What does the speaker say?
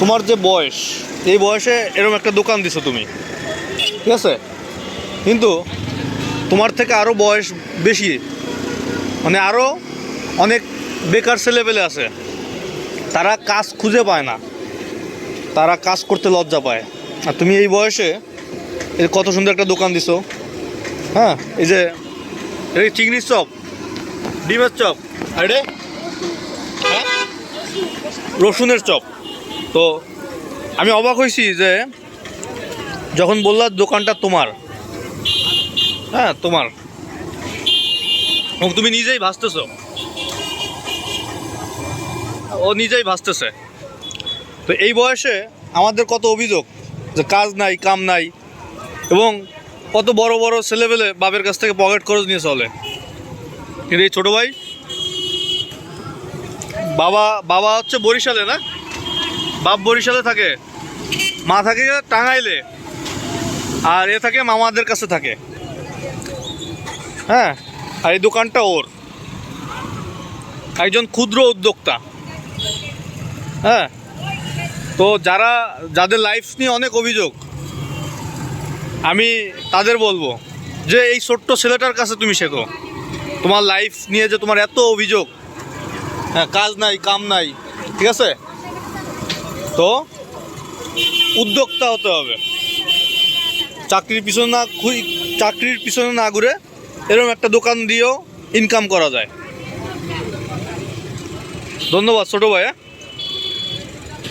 তোমার যে বয়স, এই বয়সে এরকম একটা দোকান দিছো তুমি। ঠিক আছে? কিন্তু তোমার থেকে আরও বয়স বেশি। মানে আরও অনেক বেকার ছেলেপেলে আছে। তারা কাজ খুঁজে পায় না। তারা কাজ করতে লজ্জা পায়। আর তুমি এই বয়সে এই কত সুন্দর একটা দোকান দিছো। হ্যাঁ? এই যে, এই চিংড়ির চপ, ডিমের চপ, আর এটা? হ্যাঁ? রসুনের চপ। তো আমি অবাক হয়েছি যে যখন বললা দোকানটা তোমার হ্যাঁ তোমার। তুমি নিজেই ভাসতেছো। ও নিজেই ভাসতেছে। তো এই বয়সে আমাদের কত অভিযোগ যে কাজ নাই, কাম নাই, এবং কত বড় বড় ছেলেবেলে বাপের কাছ থেকে পকেট খরচ নিয়ে চলে। কিন্তু এই ছোটো ভাই, বাবা বাবা হচ্ছে বরিশালে না? বাপ বরিশালে থাকে, মা থাকে টাঙ্গাইলে, আর এ থাকে মামাদের কাছে থাকে। হ্যাঁ আর এই দোকানটা ওর। একজন ক্ষুদ্র উদ্যোক্তা। হ্যাঁ তো যারা, যাদের লাইফ নিয়ে অনেক অভিযোগ, আমি তাদের বলব যে এই ছোট্ট ছেলেটার কাছে তুমি শেখো। তোমার লাইফ নিয়ে যে তোমার এত অভিযোগ হ্যাঁ কাজ নাই, কাম নাই, ঠিক আছে? তো উদ্যোক্তা হতে হবে। চাকরির পিছনে না চাকরির পিছনে না ঘুরে এরকম একটা দোকান দিয়েও ইনকাম করা যায়। ধন্যবাদ ছোটো ভাই হ্যাঁ?